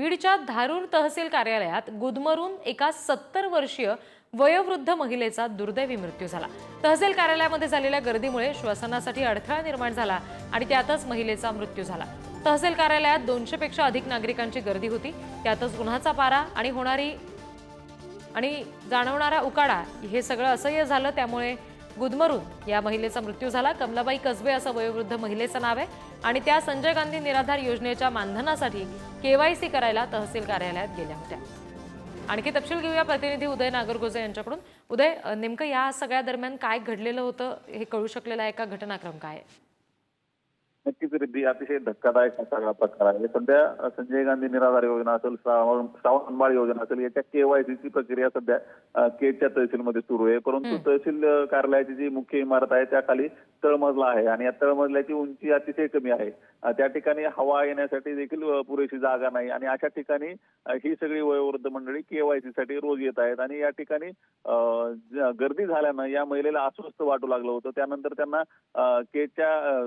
बीडच्या धारूर तहसील कार्यालयात गुदमरून एका सत्तर वर्षीय वयोवृद्ध महिलेचा दुर्दैवी मृत्यू झाला. तहसील कार्यालयामध्ये झालेल्या गर्दीमुळे श्वसनासाठी अडथळा निर्माण झाला आणि त्यातच महिलेचा मृत्यू झाला. तहसील कार्यालयात दोनशे पेक्षा अधिक नागरिकांची गर्दी होती. त्यातच उन्हाचा पारा आणि होणारी आणि जाणवणारा उकाडा हे सगळं असह्य झालं. त्यामुळे गुदमरून. या महिलेचा मृत्यू झाला. कमलाबाई कसबे असं वयोवृद्ध महिलेचं नाव आहे. आणि त्या संजय गांधी निराधार योजनेच्या मानधनासाठी केवायसी करायला तहसील कार्यालयात गेल्या होत्या. आणखी तपशील घेऊया प्रतिनिधी उदय नागरगोजे यांच्याकडून. उदय नेमकं या सगळ्या दरम्यान काय घडलेलं होतं हे कळू शकलेलं आहे का? घटनाक्रम काय रिद्धी अतिशय धक्कादायक हा सगळा प्रकार आहे. सध्या संजय गांधी निराधार योजना असेल श्रावण श्रावणबाळ योजना असेल याच्या केवायसीची प्रक्रिया सध्या अ, केजच्या तहसीलमध्ये सुरू आहे. परंतु तहसील कार्यालयाची जी मुख्य इमारत आहे त्या खाली तळमजला आहे आणि या तळमजल्याची उंची अतिशय कमी आहे. त्या ठिकाणी हवा येण्यासाठी देखील पुरेशी जागा नाही आणि अशा ठिकाणी ही सगळी वयोवृद्ध मंडळी केवायसी साठी रोज येत आहेत आणि या ठिकाणी गर्दी झाल्यानं या महिलेला अस्वस्थ वाटू लागलं होतं. त्यानंतर त्यांना अ,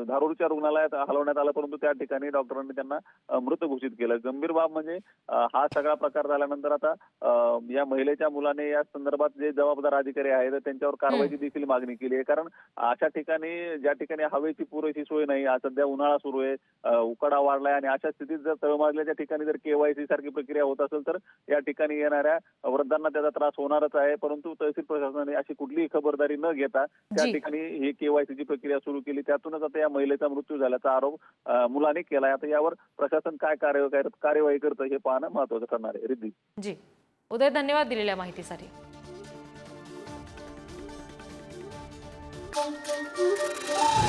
धारूरच्या रुग्णालयात हलवण्यात आलं परंतु त्या ठिकाणी डॉक्टरांनी त्यांना मृत घोषित केलं. गंभीर बाब म्हणजे हा सगळा प्रकार झाल्यानंतर आता या महिलेच्या मुलाने या संदर्भात जे जबाबदार अधिकारी आहेत त्यांच्यावर कारवाईची देखील मागणी केली आहे. कारण अशा ठिकाणी ज्या ठिकाणी हवेची पुरेशी सोय नाही सध्या उन्हाळा सुरू आहे उकाडा वाढलाय आणि अशा स्थितीत जर तळमाजल्याच्या ठिकाणी जर केवायसी सारखी प्रक्रिया होत असेल तर या ठिकाणी येणाऱ्या वृद्धांना त्याचा त्रास होणारच आहे. परंतु तहसील प्रशासनाने अशी कुठलीही खबरदारी न घेता त्या. ठिकाणी ही केवायसीची प्रक्रिया सुरू केली. त्यातूनच आता या महिलेचा मृत्यू झाल्याचा आरोप मुलाने केलाय. आता यावर प्रशासन काय कार्यवाही करतं हे पाहणं महत्वाचं ठरणार आहे. रिद्धी. जी. उदय धन्यवाद दिलेल्या माहितीसाठी. Thank you.